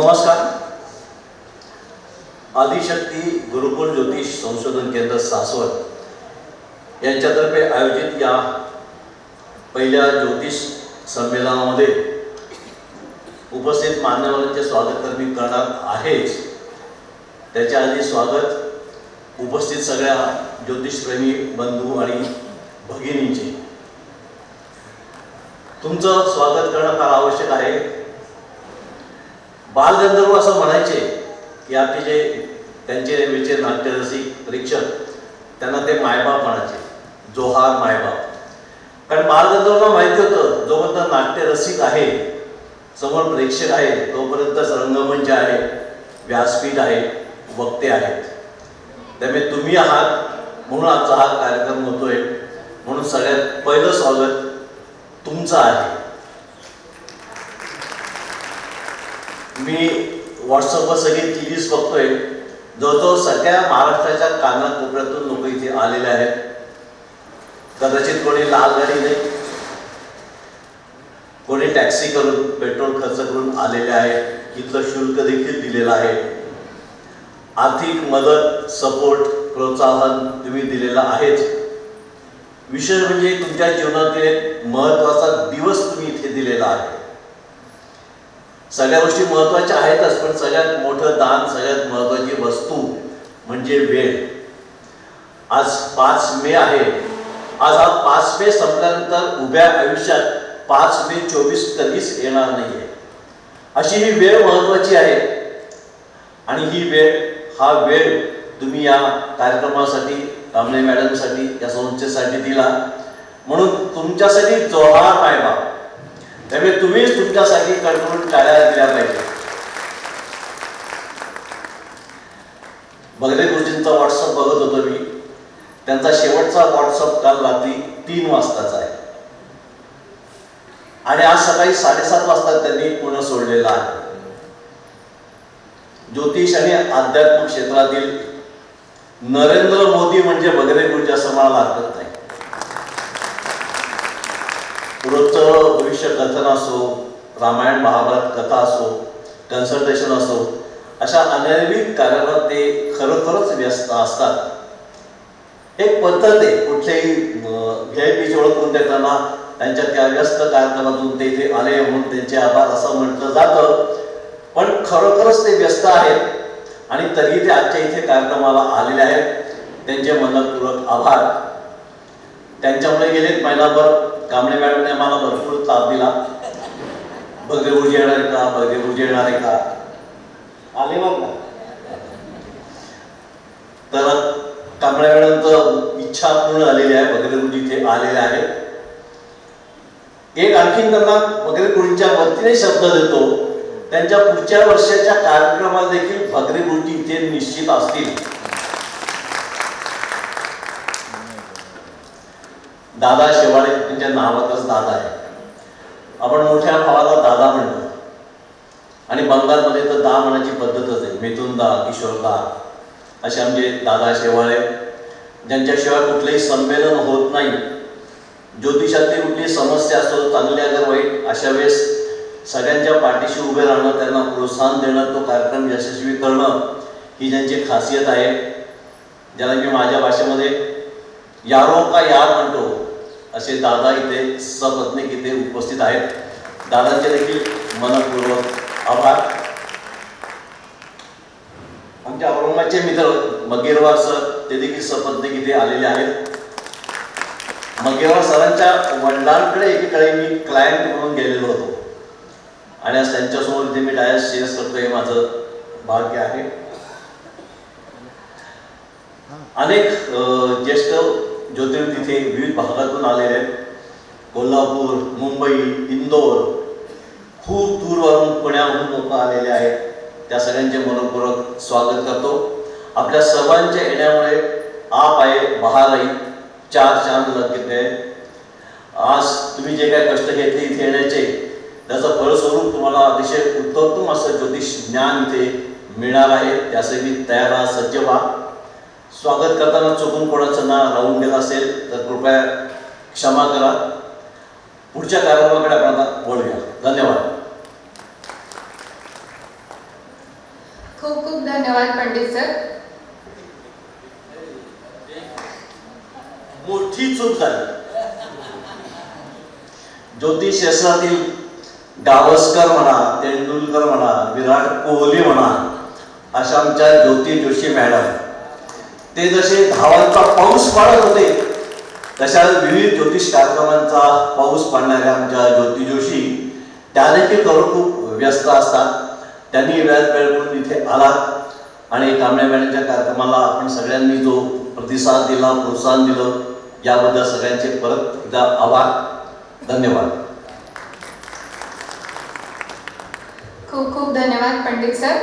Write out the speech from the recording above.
नमस्कार. आदिशक्ती गुरुकुल ज्योतिष संशोधन केंद्र सासवड यांच्यातर्फे आयोजित या पहिल्या ज्योतिष संमेलनामध्ये उपस्थित मान्यवरांचे स्वागत तर मी करणार आहेच. त्याच्या आधी स्वागत उपस्थित सगळ्या ज्योतिषप्रेमी बंधू आणि भगिनींचे. तुमचं स्वागत करणं फार आवश्यक आहे. बालगंधर्व असं म्हणायचे की आपले जे त्यांचे वेचे नाट्यरसिक परीक्षक त्यांना ते मायबाप म्हणायचे. जोहार मायबाप. कारण बालगंधर्वांना माहिती होतं जोपर्यंत नाट्यरसिक आहे समोर प्रेक्षक आहे तोपर्यंतच रंगमंच आहे व्यासपीठ आहे वक्ते आहेत. त्यामुळे तुम्ही आहात म्हणून आजचा हा कार्यक्रम होतोय. म्हणून सगळ्यात पहिलं स्वागत तुमचं आहे. मी व्हॉट्सअपवर सगळी टी व्हीज बघतोय. जवळजवळ सगळ्या महाराष्ट्राच्या कानाकोपऱ्यातून लोक इथे आलेले आहेत. कदाचित कोणी लाल गाडीने कोणी टॅक्सी करून पेट्रोल खर्च करून आलेले आहेत इथलं शुल्क देखील दिलेलं आहे. आर्थिक मदत सपोर्ट प्रोत्साहन तुम्ही दिलेलं आहेच. विशेष म्हणजे तुमच्या जीवनातील एक महत्त्वाचा दिवस तुम्ही इथे दिलेला आहे. सगळ्या गोष्टी महत्त्वाच्या आहेतच पण सगळ्यात मोठं दान सगळ्यात महत्वाची वस्तू म्हणजे वेळ. आज पाच मे आहे. आज हा पाच मे संपल्यानंतर उभ्या आयुष्यात पाच मे चोवीस कधीच येणार नाहीये. अशी ही वेळ महत्वाची आहे. आणि ही वेळ हा वेळ तुम्ही या कार्यक्रमासाठी कांबळे मॅडमसाठी या संस्थेसाठी दिला. म्हणून तुमच्यासाठी जोहार मायबा त्यामुळे तुम्हीच तुमच्यासाठी कडकडून टाळ्या दिल्या पाहिजे. बगले गुरुजींचा व्हॉट्सअप बघत होतो मी. त्यांचा शेवटचा व्हॉट्सअप काल रात्री तीन वाजताचा आहे. आणि आज सकाळी साडेसात वाजता त्यांनी पुणे सोडलेला आहे. ज्योतिष आणि आध्यात्मिक क्षेत्रातील नरेंद्र मोदी म्हणजे बगरे गुरुजी असं मला हरकत नाही कथन असो रामायण महाभारत कथा असो कन्सल्टेशन असो अशा अनेक कार्यक्रमात ते खरोखरच व्यस्त असतात. एक पद्धत आहे कुठल्याही व्ही आय पीची ओळख करून देताना त्यांच्या त्या व्यस्त कार्यक्रमातून ते इथे आले म्हणून त्यांचे आभार असं म्हटलं जातं. पण खरोखरच ते व्यस्त आहेत. आणि तरी ते आजच्या इथे कार्यक्रमाला आलेले आहेत. त्यांचे मनपूर्वक आभार. त्यांच्यामुळे गेले महिनाभर. कांबळे मॅडमने आम्हाला भरपूर ताप दिला. बघे गुरुजी येणार आहे का? बघे गुरुजी येणार आहे का? आले मग तर कांबळे मॅडमचं इच्छा पूर्ण झालेली आहे. बगरे गुरुजी इथे आलेले आहेत. एक आणखीन त्यांना बगरे गुरुजींच्या वतीने शब्द देतो. त्यांच्या पुढच्या वर्षाच्या कार्यक्रमाला देखील भगरे गुरुजी इथे निश्चित असतील. दादा शेवाळे त्यांच्या नावातच दादा आहे. आपण मोठ्या भावाला दादा म्हणतो. आणि बंगालमध्ये तर दा म्हणायची पद्धतच आहे. मिथुन दा किशोर दा असे आमचे दादा शेवाळे. ज्यांच्याशिवाय कुठलंही संमेलन होत नाही. ज्योतिषातली कुठली समस्या असो चांगली अगर वाईट अशा वेळेस सगळ्यांच्या पाठीशी उभे राहणं त्यांना प्रोत्साहन देणं तो कार्यक्रम यशस्वी करणं ही ज्यांची खासियत आहे. ज्याला मी माझ्या भाषेमध्ये यारो का यार म्हणतो. असे दादा इथे सपत्नीक इथे उपस्थित आहेत. दादांचे देखील मनपूर्वक आभार. आमच्या औरंगाबादचे मित्र मगेरवार सर ते देखील सपत्नीक इथे आलेले आहेत. मगेरवार सरांच्या वडिलांकडे एकीकडे मी क्लायंट म्हणून गेलेलो होतो. आणि आज त्यांच्यासमोर इथे मी डायरेक्ट शेअर करतो हे माझं भाग्य आहे. अनेक ज्येष्ठ ज्योतिर् तिथे विविध भागातून आलेले आहेत. कोल्हापूर मुंबई इंदोर खूप दूरवरून पुण्याहून लोक आलेले आहेत. त्या सगळ्यांचे मनपूर्वक स्वागत करतो. आपल्या सर्वांच्या येण्यामुळे आप आहे बहारही चार चांद लगते आज तुम्ही जे काय कष्ट घेतले इथे येण्याचे त्याचं फलस्वरूप तुम्हाला अतिशय उत्तम असं ज्योतिष ज्ञान इथे मिळणार आहे. त्यासाठी तयार राहा सज्ज व्हा. स्वागत करताना चुकून कोणाचं नाव राहून गेलं असेल तर कृपया क्षमा करा. पुढच्या कार्यक्रमाकडे आपण आता वळूया धन्यवाद. खूप खूप धन्यवाद पंडित सर. मोठी चूक झाली. ज्योतिष शास्त्रातील गावस्कर म्हणा तेंडुलकर म्हणा विराट कोहली म्हणा अशा आमच्या ज्योती जोशी मॅडम ते जसे धावांचा पाऊस पडत होते तशा विविध ज्योतिष कार्यक्रमांचा पाऊस पाडणाऱ्या आमच्या ज्योती जोशी त्या देखील खरं खूप व्यस्त असतात. त्यांनी वेळात वेळ करून इथे आला आणि कांबळे मॅडमच्या कार्यक्रमाला आपण सगळ्यांनी जो प्रतिसाद दिला प्रोत्साहन दिलं याबद्दल सगळ्यांचे परत एकदा आभार. धन्यवाद. खूप खूप धन्यवाद पंडित सर.